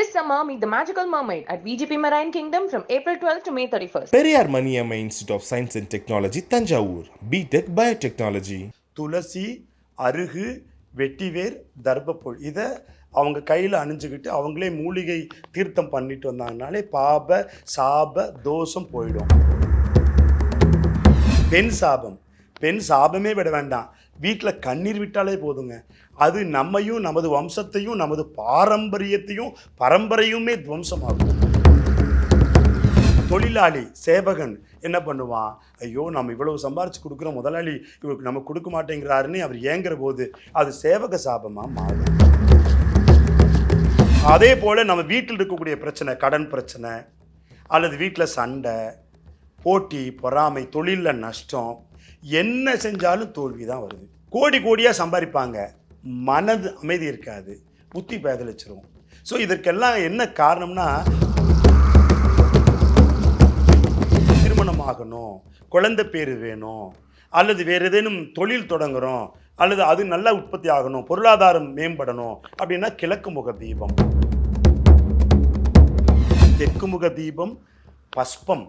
This summer, meet the magical mermaid at VGP Marine Kingdom from April 12th to May 31st. Periyar Maniammai institute of science and technology Thanjavur B Tech biotechnology துளசி அருகு வெட்டிவேர் தர்பப்புல் இதை அவங்க கையில் அணிஞ்சுக்கிட்டு அவங்களே மூலிகை தீர்த்தம் பண்ணிட்டு வந்தாங்கனாலே பாப சாப தோஷம் போயிடும். பெண் சாபம். பெண் சாபமே விட வேண்டாம். வீட்டில் கண்ணீர் விட்டாலே போதுங்க. அது நம்மையும் நமது வம்சத்தையும் நமது பாரம்பரியத்தையும் பரம்பரையுமே துவம்சமாகும் தொழிலாளி சேவகன் என்ன பண்ணுவான்? ஐயோ நம்ம இவ்வளவு சம்பாரிச்சு கொடுக்குற முதலாளி இவருக்கு நம்ம கொடுக்க மாட்டேங்கிறாருன்னு அவர் ஏங்குற போது அது சேவக சாபமா மாறும். அதே போல நம்ம வீட்டில் இருக்கக்கூடிய பிரச்சனை கடன் பிரச்சனை அல்லது வீட்டில் சண்டை போட்டி பொறாமை தொழிலில் நஷ்டம் என்ன செஞ்சாலும் தோல்வி தான் வருது. கோடி கோடியாக சம்பாதிப்பாங்க. மனது அமைதி இருக்காது. புத்தி பேதலிச்சிரும். ஸோ இதற்கெல்லாம் என்ன காரணம்னா திருமணம் ஆகணும் குழந்தை பேர் வேணும் அல்லது வேறு ஏதேனும் தொழில் தொடங்குறோம் அல்லது அது நல்லா உற்பத்தி ஆகணும் பொருளாதாரம் மேம்படணும் அப்படின்னா கிழக்கு முக தீபம். தெற்கு முக தீபம் பஸ்பம்.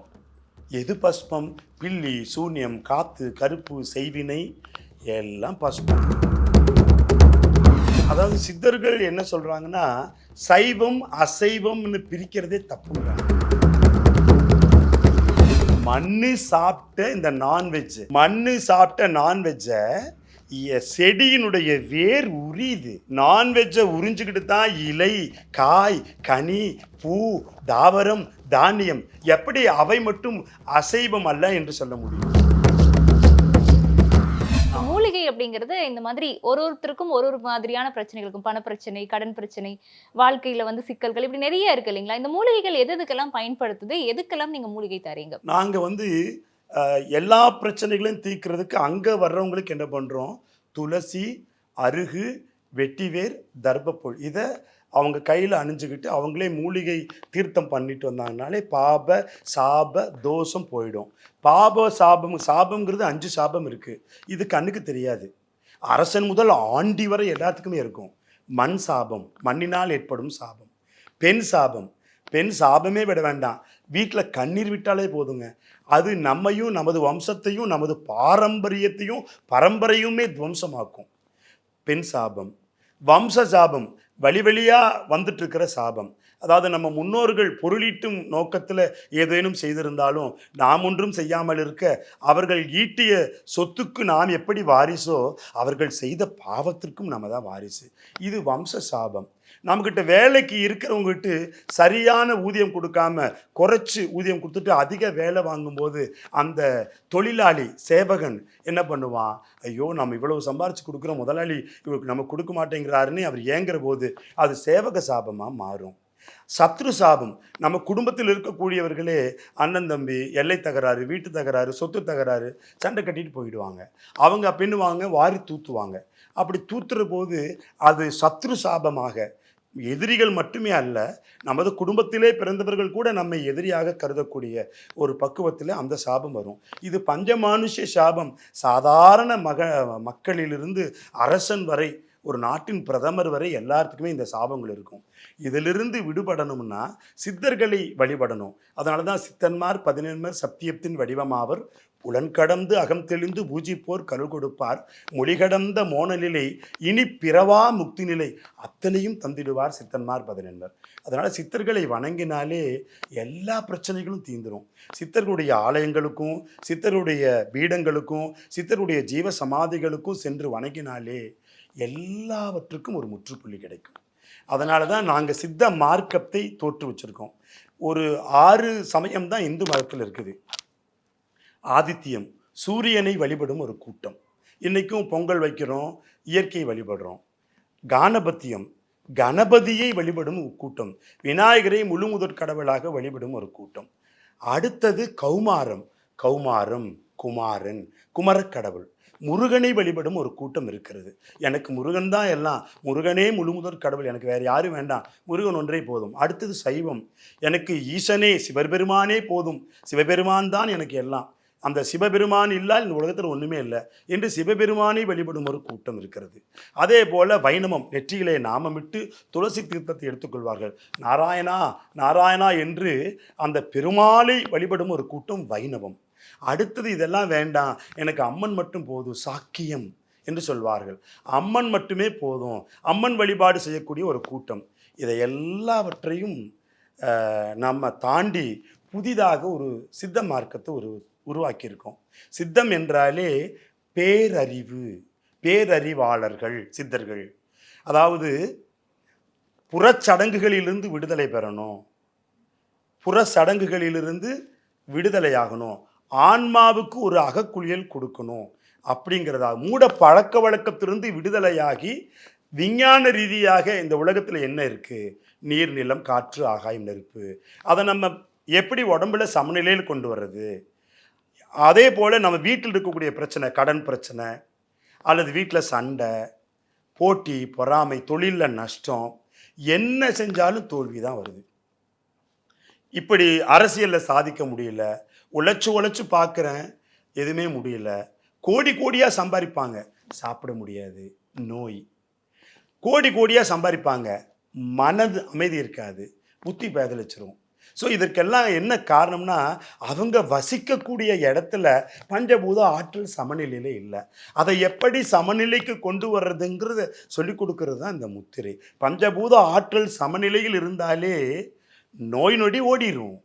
எது பஸ்பம்? பில்லி சூன்யம் காத்து கருப்பு செய்வினை எல்லாம் பஸ்பம். அதாவது சித்தர்கள் என்ன சொல்றாங்கன்னா சைவம் அசைவம்னு பிரிக்கிறதே தப்புங்கிறாங்க மண்ணு சாப்பிட்ட இந்த நான்வெஜ் மண்ணு சாப்பிட்ட நான்வெஜ்ஜை செடியினுடைய வேர் உரியுது. நான்வெஜ்ஜை உறிஞ்சுக்கிட்டு தான் இலை காய் கனி பூ தாவரம் தானியம் எப்படி அவை மட்டும் அசைவம் அல்ல என்று சொல்ல முடியும்? அப்படிங்கிறது இந்த மாதிரி ஒரு ஒருத்தருக்கும் ஒரு ஒரு மாதிரியான பிரச்சனைகளுக்கும் பணப்பிரச்சனை பண பிரச்சனை கடன் பிரச்சனை வாழ்க்கையில வந்து சிக்கல்கள் இப்படி நிறைய இருக்கு இல்லைங்களா? இந்த மூலிகைகள் எது எதுக்கெல்லாம் பயன்படுத்துது? எதுக்கெல்லாம் நீங்க மூலிகை தரீங்க? நாங்கள் வந்து எல்லா பிரச்சனைகளையும் தீர்க்கிறதுக்கு அங்கே வர்றவங்களுக்கு என்ன பண்ணுறோம் துளசி அருகு வெட்டிவேர் தர்பப்புல் இதை அவங்க கையில் அணிஞ்சுக்கிட்டு அவங்களே மூலிகை தீர்த்தம் பண்ணிட்டு வந்தாங்கனாலே பாப சாப தோஷம் போயிடும். பாப சாபம் சாபம்ங்கிறது அஞ்சு சாபம் இருக்குது இது கண்ணுக்கு தெரியாது. அரசன் முதல் ஆண்டி வரை எல்லாத்துக்குமே இருக்கும். மண் சாபம் மண்ணினால் ஏற்படும் சாபம். பெண் சாபம் பெண் சாபமே விட வேண்டாம். வீட்டில் கண்ணீர் விட்டாலே போதுங்க. அது நம்மையும் நமது வம்சத்தையும் நமது பாரம்பரியத்தையும் பரம்பரையுமே துவம்சமாக்கும். பெண் சாபம் வம்ச சாபம் வழி வழியாக வந்துட்டு சாபம். அதாவது நம்ம முன்னோர்கள் பொருளீட்டும் நோக்கத்தில் ஏதேனும் செய்திருந்தாலும் நாம் ஒன்றும் செய்யாமல் இருக்க அவர்கள் ஈட்டிய சொத்துக்கு நாம் எப்படி வாரிசோ அவர்கள் செய்த பாவத்திற்கும் நம்ம தான் வாரிசு. இது வம்ச சாபம். நம்மக்கிட்ட வேலைக்கு இருக்கிறவங்ககிட்ட சரியான ஊதியம் கொடுக்காம குறைச்சி ஊதியம் கொடுத்துட்டு அதிக வேலை வாங்கும்போது அந்த தொழிலாளி சேவகன் என்ன பண்ணுவான்? ஐயோ நம்ம இவ்வளவு சம்பாரித்து கொடுக்குற முதலாளி இவருக்கு நம்ம கொடுக்க மாட்டேங்கிறாருன்னு அவர் ஏங்குற போது அது சேவக சாபமாக மாறும். சத்ரு சாபம். நம்ம குடும்பத்தில் இருக்கக்கூடியவர்களே அண்ணன் தம்பி எல்லை தகராறு வீட்டு தகராறு சொத்து தகராறு சண்டை கட்டிட்டு போயிடுவாங்க. அவங்க பின்னுவாங்க வாரி தூத்துவாங்க. அப்படி தூத்துற போது அது சத்ரு சாபமாக எதிரிகள் மட்டுமே அல்ல நமது குடும்பத்திலே பிறந்தவர்கள் கூட நம்மை எதிரியாக கருதக்கூடிய ஒரு பக்குவத்தில் அந்த சாபம் வரும். இது பஞ்சமானுஷ்ய சாபம். சாதாரண மக மக்களிலிருந்து அரசன் வரை ஒரு நாட்டின் பிரதமர் வரை எல்லாத்துக்குமே இந்த சாபங்கள் இருக்கும். இதிலிருந்து விடுபடணும்னா சித்தர்களை வழிபடணும். அதனால தான் சித்தன்மார் பதினெண்மர் சத்தியத்தின் வடிவமாவர் புலன்கடந்து அகம் தெளிந்து பூஜிப்போர் கருள் கொடுப்பார். மொழிகடந்த மோனநிலை இனி பிறவா முக்தி நிலை அத்தனையும் தந்திடுவார் சித்தன்மார் பதினெண்மர். அதனால் சித்தர்களை வணங்கினாலே எல்லா பிரச்சனைகளும் தீந்துடும் சித்தர்களுடைய ஆலயங்களுக்கும் சித்தருடைய பீடங்களுக்கும் சித்தருடைய ஜீவ சமாதிகளுக்கும் சென்று வணங்கினாலே எல்லாவற்றுக்கும் ஒரு முற்றுப்புள்ளி கிடைக்கும். அதனால தான் நாங்கள் சித்த மார்க்கத்தை தோற்று வச்சுருக்கோம். ஒரு ஆறு சமயம் தான் இந்து மதத்தில் இருக்குது. ஆதித்யம் சூரியனை வழிபடும் ஒரு கூட்டம். இன்றைக்கும் பொங்கல் வைக்கிறோம் இயற்கையை வழிபடுறோம். கானபத்தியம் கணபதியை வழிபடும் ஒரு கூட்டம். விநாயகரை முழு முதற் கடவுளாக வழிபடும் ஒரு கூட்டம். அடுத்தது கௌமாரம் கௌமாரம். குமாரன் குமரக்கடவுள். முருகனை வழிபடும் ஒரு கூட்டம் இருக்கிறது. எனக்கு முருகன் தான் எல்லாம். முருகனே முழுமுதற் கடவுள். எனக்கு வேறு யாரும் வேண்டாம். முருகன் ஒன்றே போதும். அடுத்தது சைவம். எனக்கு ஈசனே சிவபெருமானே போதும். சிவபெருமான் தான் எனக்கு எல்லாம். அந்த சிவபெருமான் இல்லால் இந்த உலகத்தில் ஒன்றுமே இல்லை என்று சிவபெருமானை வழிபடும் ஒரு கூட்டம் இருக்கிறது. அதே போல் வைணவம் நெற்றியிலே நாமமிட்டு துளசி தீர்த்தத்தை எடுத்துக்கொள்வார்கள். நாராயணா நாராயணா என்று அந்த பெருமாளை வழிபடும் ஒரு கூட்டம் வைணவம். அடுத்தது இதெல்லாம் வேண்டாம். எனக்கு அம்மன் மட்டும் போதும். சாக்கியம் என்று சொல்வார்கள். அம்மன் மட்டுமே போதும். அம்மன் வழிபாடு செய்யக்கூடிய ஒரு கூட்டம். இதை எல்லாவற்றையும் நம்ம தாண்டி புதிதாக ஒரு சித்த மார்க்கத்தை ஒரு உருவாக்கியிருக்கோம். சித்தம் என்றாலே பேரறிவு பேரறிவாளர்கள் சித்தர்கள். அதாவது புறச்சடங்குகளிலிருந்து விடுதலை பெறணும். புறச்சடங்குகளிலிருந்து விடுதலையாகணும் ஆன்மாவுக்கு ஒரு அகக்குளியல் கொடுக்கணும் அப்படிங்கிறதா. மூட பழக்க வழக்கத்திலிருந்து விடுதலையாகி விஞ்ஞான ரீதியாக இந்த உலகத்தில் என்ன இருக்குது நீர் நிலம் காற்று ஆகாயம் நெருப்பு. அதை நம்ம எப்படி உடம்புல சமநிலையில் கொண்டு வர்றது? அதே போல் நம்ம வீட்டில் இருக்கக்கூடிய பிரச்சனை கடன் பிரச்சனை அல்லது வீட்டில் சண்டை போட்டி பொறாமை தொழிலில் நஷ்டம் என்ன செஞ்சாலும் தோல்வி தான் வருது. இப்படி அரசியலில் சாதிக்க முடியல உழைச்சி உழைச்சி பார்க்குறேன். எதுவுமே முடியல. கோடி கோடியாக சம்பாதிப்பாங்க. சாப்பிட முடியாது. நோய். கோடி கோடியாக சம்பாதிப்பாங்க. மனது அமைதி இருக்காது. புத்தி பேதலிச்சிரும். ஸோ இதற்கெல்லாம் என்ன காரணம்னா அவங்க வசிக்கக்கூடிய இடத்துல பஞ்சபூத ஆற்றல் சமநிலையில் இல்லை. அதை எப்படி சமநிலைக்கு கொண்டு வர்றதுங்கிறத சொல்லிக் கொடுக்கறது தான் இந்த முத்திரை. பஞ்சபூத ஆற்றல் சமநிலையில் இருந்தாலே நோய் நொடி ஓடிரும்.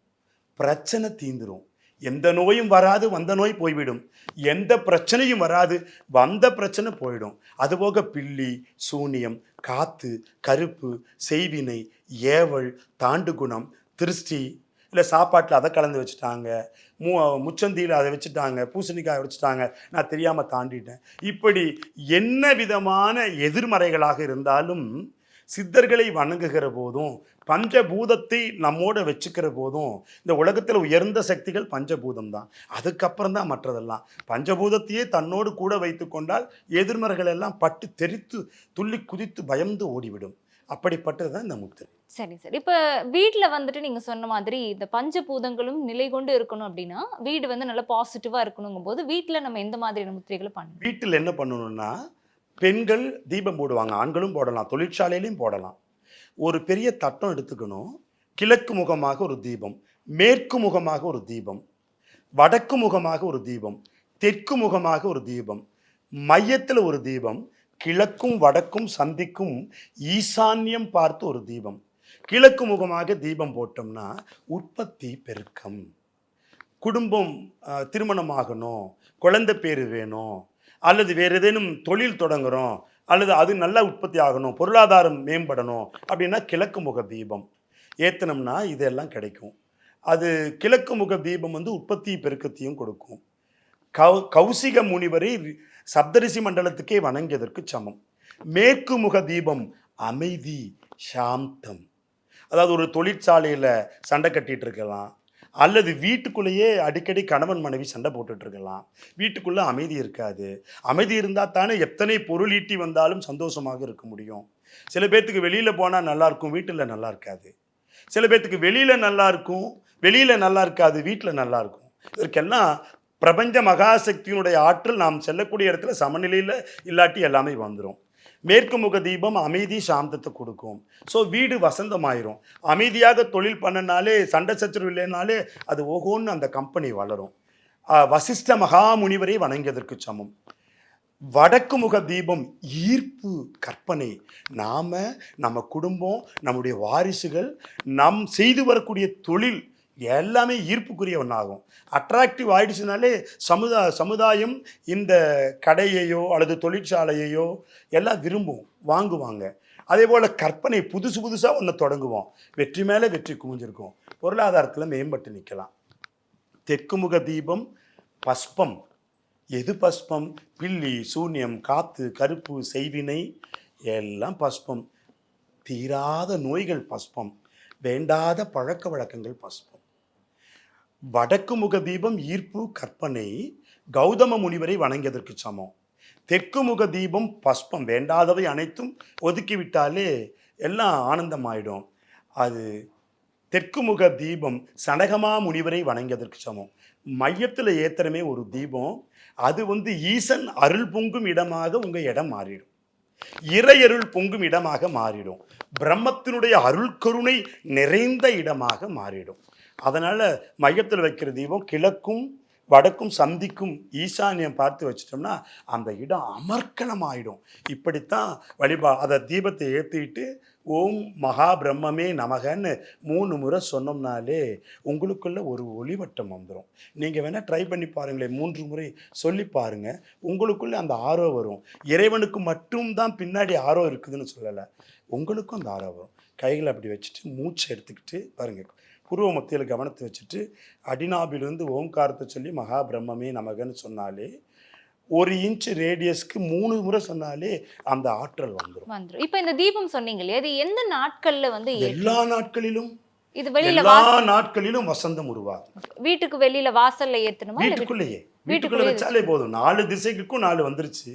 பிரச்சனை தீந்துடும் எந்த நோயும் வராது வந்த நோய் போய்விடும். எந்த பிரச்சனையும் வராது வந்த பிரச்சனை போயிடும் அதுபோக பில்லி சூனியம் காத்து கருப்பு செய்வினை ஏவல் தாண்டுகுணம் திருஷ்டி இல்லை சாப்பாட்டில் அதை கலந்து வச்சுட்டாங்க மு முச்சந்தியில் அதை வச்சுட்டாங்க பூசணிக்காய் வச்சுட்டாங்க நான் தெரியாமல் தாண்டிட்டேன். இப்படி என்ன விதமான எதிர்மறைகளாக இருந்தாலும் சித்தர்களை வணங்குகிற போதும் பஞ்சபூதத்தை நம்மோட வச்சுக்கிற போதும் இந்த உலகத்தில் உயர்ந்த சக்திகள் பஞ்சபூதம் தான் அதுக்கப்புறம் தான் மற்றதெல்லாம். பஞ்சபூதத்தையே தன்னோடு கூட வைத்து கொண்டால் எதிர்மறைகள் எல்லாம் பட்டு தெரித்து துள்ளி குதித்து பயந்து ஓடிவிடும். அப்படிப்பட்டது தான் இந்த முத்திரை சரி சரி. இப்ப வீட்ல வந்துட்டு நீங்க சொன்ன மாதிரி இந்த பஞ்சபூதங்களும் நிலை கொண்டு இருக்கணும் அப்படின்னா வீடு வந்து நல்லா பாசிட்டிவா இருக்கணுங்கும் போது வீட்ல நம்ம எந்த மாதிரியான முத்திரைகளை பண்ணணும்? வீட்டில் என்ன பண்ணணும்னா பெண்கள் தீபம் போடுவாங்க. ஆண்களும் போடலாம். தொழிற்சாலையிலையும் போடலாம். ஒரு பெரிய தட்டம் எடுத்துக்கணும். கிழக்கு முகமாக ஒரு தீபம் மேற்கு முகமாக ஒரு தீபம் வடக்கு முகமாக ஒரு தீபம் தெற்கு முகமாக ஒரு தீபம் மையத்தில் ஒரு தீபம் கிழக்கும் வடக்கும் சந்திக்கும் ஈசான்யம் பார்த்து ஒரு தீபம் கிழக்கு முகமாக தீபம் போட்டோம்னா உற்பத்தி பெருக்கம். குடும்பம் திருமணமாகணும். குழந்தை பேர் வேணும். அல்லது வேறு ஏதேனும் தொழில் தொடங்குகிறோம் அல்லது அது நல்லா உற்பத்தி ஆகணும் பொருளாதாரம் மேம்படணும் அப்படின்னா கிழக்கு முக தீபம். ஏற்றினோம்னா இதெல்லாம் கிடைக்கும். அது கிழக்கு முக தீபம் வந்து உற்பத்தி பெருக்கத்தையும் கொடுக்கும். கௌ கௌசிக முனிவரை சப்தரிசி மண்டலத்துக்கே வணங்கியதற்கு சமம். மேற்கு முக தீபம் அமைதி சாந்தம். அதாவது ஒரு தொழிற்சாலையில் சண்டை கட்டிகிட்டு இருக்கலாம். அல்லது வீட்டுக்குள்ளேயே அடிக்கடி கணவன் மனைவி சண்டை போட்டுட்டு இருக்கலாம் வீட்டுக்குள்ளே அமைதி இருக்காது. அமைதி இருந்தால் தானே எத்தனை பொருள் ஈட்டி வந்தாலும் சந்தோஷமாக இருக்க முடியும். சில பேர்த்துக்கு வெளியில் போனால் நல்லாயிருக்கும் வீட்டில் நல்லா இருக்காது. சில பேர்த்துக்கு வெளியில் நல்லா இருக்கும் வெளியில் நல்லா இருக்காது வீட்டில் நல்லா இருக்கும். இதற்கெல்லாம் பிரபஞ்ச மகாசக்தியினுடைய ஆற்றல் நாம் செல்லக்கூடிய இடத்துல சமநிலையில் இல்லாட்டி எல்லாமே வந்துடும் மேற்கு முக தீபம் அமைதி சாந்தத்தை கொடுக்கும். ஸோ வீடு வசந்தமாயிரும். அமைதியாக தொழில் பண்ணனாலே சண்டை சச்சரவு இல்லைனாலே அது ஓகோன்னு அந்த கம்பெனி வளரும். வசிஷ்ட மகாமுனிவரை வணங்கியதற்கு சமம். வடக்கு முக தீபம் ஈர்ப்பு கற்பனை. நாம் நம்ம குடும்பம் நம்முடைய வாரிசுகள் நம் செய்து வரக்கூடிய தொழில் எல்லாமே ஈர்ப்புக்குரிய ஒன்றாகும் அட்ராக்டிவ் ஆயிடுச்சுனாலே சமுதா சமுதாயம் இந்த கடையையோ அல்லது தொழிற்சாலையையோ எல்லாம் விரும்பும் வாங்குவாங்க. அதே போல் கற்பனை புதுசு புதுசாக ஒன்று தொடங்குவோம். வெற்றி மேலே வெற்றி குமிஞ்சிருக்கும் பொருளாதாரத்தில் மேம்பட்டு நிற்கலாம் தெற்கு முக தீபம் பஸ்பம். எது பஸ்பம்? பில்லி சூன்யம் காத்து கருப்பு செய்வினை எல்லாம் பஸ்பம். தீராத நோய்கள் பஸ்பம். வேண்டாத பழக்க வழக்கங்கள் பஸ்பம். வடக்கு முக தீபம் ஈர்ப்பு கற்பனை கௌதம முனிவரை வணங்கியதற்கு சமம். தெற்கு முக தீபம் பஸ்பம் வேண்டாதவை அனைத்தும் ஒதுக்கிவிட்டாலே எல்லாம் ஆனந்தமாயிடும். அது தெற்கு முக தீபம் சனகமா முனிவரை வணங்கியதற்கு சமம். மையத்தில் ஏத்தனமே ஒரு தீபம். அது வந்து ஈசன் அருள் பொங்கும் இடமாக உங்கள் இடம் மாறிடும். இறையருள் பொங்கும் இடமாக மாறிடும். பிரம்மத்தினுடைய அருள் கருணை நிறைந்த இடமாக மாறிடும். அதனால் மையத்தில் வைக்கிற தீபம் கிழக்கும் வடக்கும் சந்திக்கும் ஈசானியம் பார்த்து வச்சிட்டோம்னா அந்த இடம் அமர்க்கலமாயிடும் இப்படித்தான் வழிபா அதை தீபத்தை ஏற்றிட்டு ஓம் மகா பிரம்மமே நமகன்னு மூணு முறை சொன்னோம்னாலே உங்களுக்குள்ள ஒரு ஒளிவட்டம் வந்துடும் நீங்கள் வேணால் ட்ரை பண்ணி பாருங்களேன் மூன்று முறை சொல்லி பாருங்கள் உங்களுக்குள்ளே அந்த ஆரோ வரும். இறைவனுக்கு மட்டும்தான் பின்னாடி ஆரோ இருக்குதுன்னு சொல்லலை. உங்களுக்கும் அந்த ஆரோ வரும். கைகளை அப்படி வச்சுட்டு மூச்சை எடுத்துக்கிட்டு பாருங்கள் புருவ மத்தியில் கவனத்தை வச்சுட்டு அடிநாபிலிருந்து ஓம்காரத்தை சொல்லி மகா பிரம்மமே நமகன்னு சொன்னாலே ஒரு இன்ச் ரேடியஸ்க்கு மூணு முறை சொன்னாலே அந்த ஆற்றல் வந்துடும் வந்துரும். இப்ப இந்த தீபம் சொன்னீங்க இல்லையா இது எந்த நாட்கள்ல வந்து? எல்லா நாட்களிலும் இது வெளியில எல்லா நாட்களிலும் வசந்தம் உருவாகும். வீட்டுக்கு வெளியில வாசல்ல ஏத்தணுமா வீட்டுக்குள்ளேயே. வீட்டுக்குள்ளே வச்சாலே போதும். நாலு திசைக்கும் நாலு வந்துருச்சு.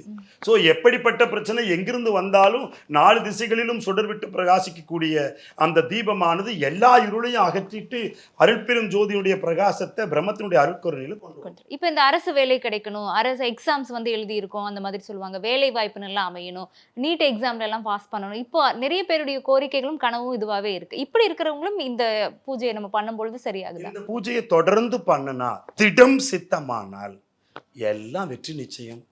ஸோ எப்படிப்பட்ட பிரச்சனை எங்கிருந்து வந்தாலும் நாலு திசைகளிலும் சுடர் விட்டு பிரகாசிக்கக்கூடிய அந்த தீபமானது எல்லா இருளையும் அகற்றிட்டு அருட்பெரும் ஜோதியுடைய பிரகாசத்தை பிரம்மத்தினுடைய அருட்கொரையில கொண்டு. இப்ப இந்த அரசு வேலை கிடைக்கணும். அரசு எக்ஸாம்ஸ் வந்து எழுதி இருக்கோம் அந்த மாதிரி சொல்லுவாங்க. வேலை வாய்ப்பு நல்லா அமையணும். நீட் எக்ஸாம்ல எல்லாம் பாஸ் பண்ணணும். இப்போ நிறைய பேருடைய கோரிக்கைகளும் கனவும் இதுவாவே இருக்கு. இப்படி இருக்கிறவங்களும் இந்த பூஜையை நம்ம பண்ணும்பொழுது சரியாகுதா? இந்த பூஜையை தொடர்ந்து பண்ணனா திடம் சித்தமானால் எல்லாம் வெற்றி நிச்சயம்.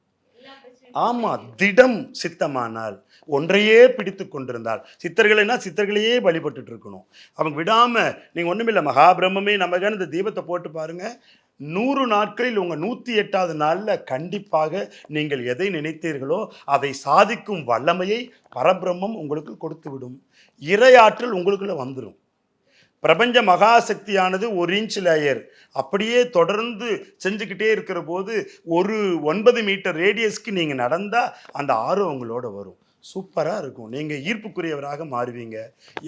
ஆமா திடம் சித்தமானால் ஒன்றையே பிடித்து கொண்டிருந்தால் சித்தர்களைனா சித்தர்களையே வழிபட்டுட்டு இருக்கணும். அவங்க விடாம நீங்க ஒண்ணுமில்ல மகாபிரம்மே நமக்கு இந்த தீபத்தை போட்டு பாருங்க. நூறு நாட்களில் உங்க நூத்தி எட்டாவது நாள்ல கண்டிப்பாக நீங்கள் எதை நினைத்தீர்களோ அதை சாதிக்கும் வல்லமையை பரபிரம்மம் உங்களுக்கு கொடுத்து விடும் இறையாற்றல் உங்களுக்குள்ள வந்துடும் பிரபஞ்ச மகாசக்தியானது ஒரு இன்ச் லேயர் அப்படியே தொடர்ந்து செஞ்சுக்கிட்டே இருக்கிற போது ஒரு ஒன்பது மீட்டர் ரேடியஸ்க்கு நீங்கள் நடந்தால் அந்த ஆர்வம் உங்களோட வரும். சூப்பராக இருக்கும். நீங்கள் ஈர்ப்புக்குரியவராக மாறுவீங்க.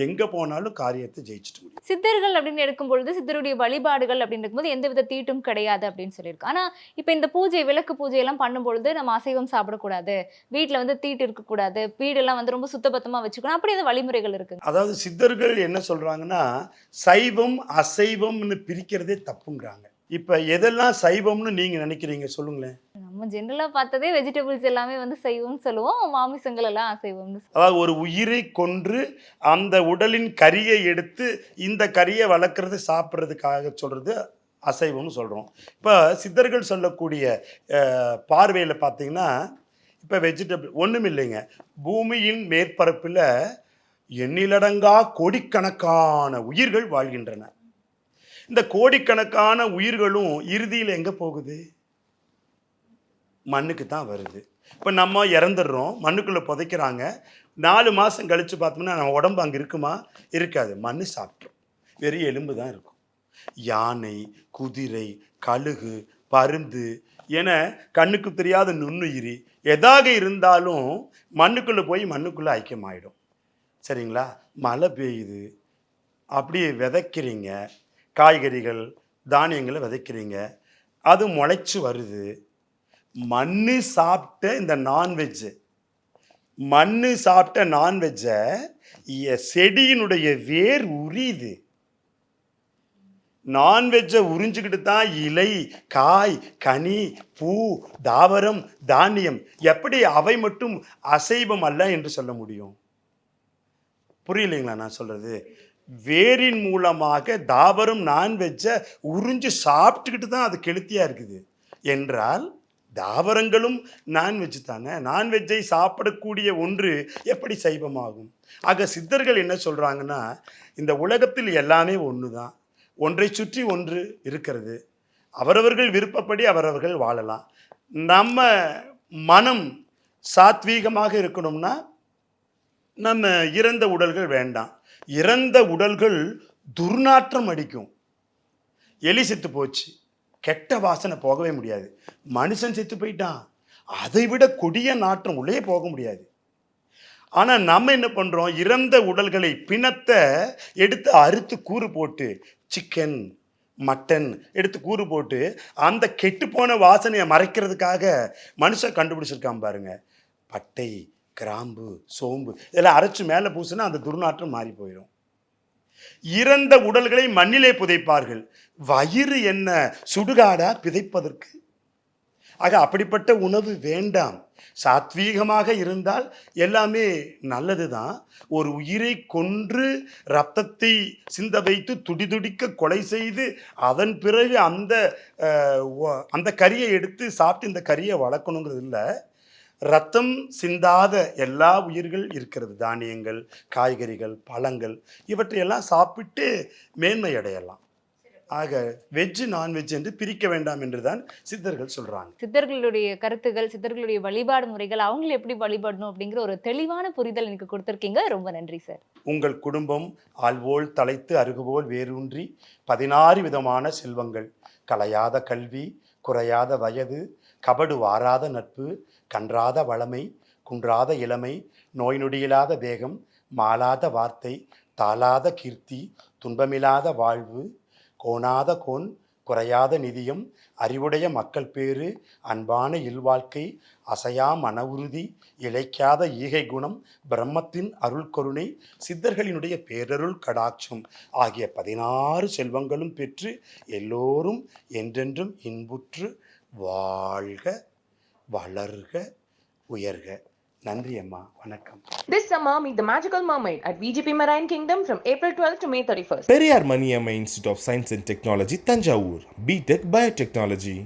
எங்கே போனாலும் காரியத்தை ஜெயிச்சிட்டு முடியும். சித்தர்கள் அப்படின்னு எடுக்கும் பொழுது சித்தருடைய வழிபாடுகள் அப்படின்னு இருக்கும்போது எந்த வித தீட்டும் கிடையாது அப்படின்னு சொல்லியிருக்கு. ஆனா இப்ப இந்த பூஜை விளக்கு பூஜை எல்லாம் பண்ணும்பொழுது நம்ம அசைவம் சாப்பிடக்கூடாது. வீட்ல வந்து தீட்டு இருக்கக்கூடாது. வீடெல்லாம் வந்து ரொம்ப சுத்தபத்தமா வச்சுக்கணும். அப்படி ஏதாவது வழிமுறைகள் இருக்குங்க அதாவது சித்தர்கள் என்ன சொல்கிறாங்கன்னா சைவம் அசைவம்னு பிரிக்கிறதே தப்புங்கிறாங்க. இப்போ எதெல்லாம் சைவம்னு நீங்கள் நினைக்கிறீங்க? சொல்லுங்களேன். நம்ம ஜென்ரலாக பார்த்ததே வெஜிடபிள்ஸ் எல்லாமே வந்து சைவம்னு சொல்லுவோம். மாமிசங்கள் எல்லாம் அசைவம்னு அதாவது ஒரு உயிரை கொன்று அந்த உடலின் கரியை எடுத்து இந்த கரியை வளர்க்குறது சாப்பிட்றதுக்காக சொல்கிறது அசைவம்னு சொல்கிறோம் இப்போ சித்தர்கள் சொல்லக்கூடிய பார்வையில் பார்த்தீங்கன்னா இப்போ வெஜிடபிள் ஒன்றும் இல்லைங்க. பூமியின் மேற்பரப்பில் எண்ணிலடங்கா கோடிக்கணக்கான உயிர்கள் வாழ்கின்றன. இந்த கோடிக்கணக்கான உயிர்களும் இறுதியில் எங்கே போகுது? மண்ணுக்கு தான் வருது. இப்போ நம்ம இறந்துடுறோம் மண்ணுக்குள்ளே புதைக்கிறாங்க. நாலு மாதம் கழித்து பார்த்தோம்னா நம்ம உடம்பு அங்கே இருக்குமா? இருக்காது. மண் சாப்பிட்ரும். வெறும் எலும்பு தான் இருக்கும். யானை குதிரை கழுகு பருந்து என கண்ணுக்கு தெரியாத நுண்ணுயிரி எதாக இருந்தாலும் மண்ணுக்குள்ளே போய் மண்ணுக்குள்ளே ஐக்கியமாயிடும். சரிங்களா? மழை பெய்யுது. அப்படியே விதைக்கிறீங்க. காய்கறிகள் தானியங்களை விதைக்கிறீங்க. அது முளைச்சு வருது. மண்ணு சாப்பிட்ட இந்த நான்வெஜ்ஜு மண்ணு சாப்பிட்ட நான்வெஜ்ஜை செடியினுடைய வேர் உரியுது. நான்வெஜ்ஜை உறிஞ்சிக்கிட்டு தான் இலை காய் கனி பூ தாவரம் தானியம் எப்படி அவை மட்டும் அசைவம் அல்ல என்று சொல்ல முடியும்? புரியலைங்களா நான் சொல்கிறது வேரின் மூலமாக தாவரம் நான்வெஜ்ஜை உறிஞ்சு சாப்பிட்டுக்கிட்டு தான் அது கெளுத்தியாக இருக்குது. என்றால் தாவரங்களும் நான்வெஜ் தானே? நான்வெஜ்ஜை சாப்பிடக்கூடிய ஒன்று எப்படி சைவமாகும்? ஆக சித்தர்கள் என்ன சொல்கிறாங்கன்னா இந்த உலகத்தில் எல்லாமே ஒன்று தான் ஒன்றை சுற்றி ஒன்று இருக்கிறது. அவரவர்கள் விருப்பப்படி அவரவர்கள் வாழலாம். நம்ம மனம் சாத்வீகமாக இருக்கணும்னா நம்ம இறந்த உடல்கள் வேண்டாம். இறந்த உடல்கள் துர்நாற்றம் அடிக்கும். எலி செத்து போச்சு. கெட்ட வாசனை போகவே முடியாது. மனுஷன் செத்து போயிட்டான். அதை விட கொடிய நாற்றம் உள்ளே போக முடியாது. ஆனால் நம்ம என்ன பண்ணுறோம் இறந்த உடல்களை பிணத்தை எடுத்து அறுத்து கூறு போட்டு சிக்கன் மட்டன் எடுத்து கூறு போட்டு அந்த கெட்டுப்போன வாசனையை மறைக்கிறதுக்காக மனுஷன் கண்டுபிடிச்சிருக்கான் பாருங்க. பட்டை கிராம்பு சோம்பு இதெல்லாம் அரைச்சி மேலே பூசுனா அந்த துர்நாற்றம் மாறி போயிடும் இறந்த உடல்களை மண்ணிலே புதைப்பார்கள். வயிறு என்ன சுடுகாடா பிதைப்பதற்கு? ஆக அப்படிப்பட்ட உணவு வேண்டாம். சாத்வீகமாக இருந்தால் எல்லாமே நல்லதுதான். ஒரு உயிரை கொன்று ரத்தத்தை சிந்த வைத்து துடிதுடிக்க கொலை செய்து அதன் பிறகு அந்த அந்த கறியை எடுத்து சாப்பிட்டு இந்த கறியை வளர்க்கணுங்கிறது இல்லை. ரத்தம் சிந்தாத எல்லா உயிர்கள் இருக்கிறது. தானியங்கள் காய்கறிகள் பழங்கள் இவற்றையெல்லாம் சாப்பிட்டு மேன்மை அடையலாம் ஆக வெஜ்ஜு நான்வெஜ் என்று பிரிக்க வேண்டாம் என்றுதான் சித்தர்கள் சொல்றாங்க. சித்தர்களுடைய கருத்துகள் சித்தர்களுடைய வழிபாடு முறைகள் அவங்களை எப்படி வழிபடணும் அப்படிங்கிற ஒரு தெளிவான புரிதல் எனக்கு கொடுத்துருக்கீங்க. ரொம்ப நன்றி சார் உங்கள் குடும்பம் ஆள்வோல் தலைத்து அருகுபோல் வேரூன்றி பதினாறு விதமான செல்வங்கள். கலையாத கல்வி குறையாத வயது கபடு வாராத நட்பு கன்றாத வளமை குன்றாத இளமை நோய் நொடியில்லாத தேகம் மாலாத வார்த்தை தாளாத கீர்த்தி துன்பமில்லாத வாழ்வு கோணாத கோன் குறையாத நிதியம் அறிவுடைய மக்கள் பேறு அன்பான இல்வாழ்க்கை அசையா மன உறுதி இழைக்காத ஈகை குணம் பிரம்மத்தின் அருள் கருணை சித்தர்களினுடைய பேரருள் கடாட்சம் ஆகிய பதினாறு செல்வங்களும் பெற்று எல்லோரும் என்றென்றும் இன்புற்று வாழ்க வளர்க உயர்க நன்றி அம்மா வணக்கம் This summer, meet the magical mermaid at VGP Marine Kingdom from April 12th to May 31st. Periyar Maniammai institute of science and technology Thanjavur B Tech biotechnology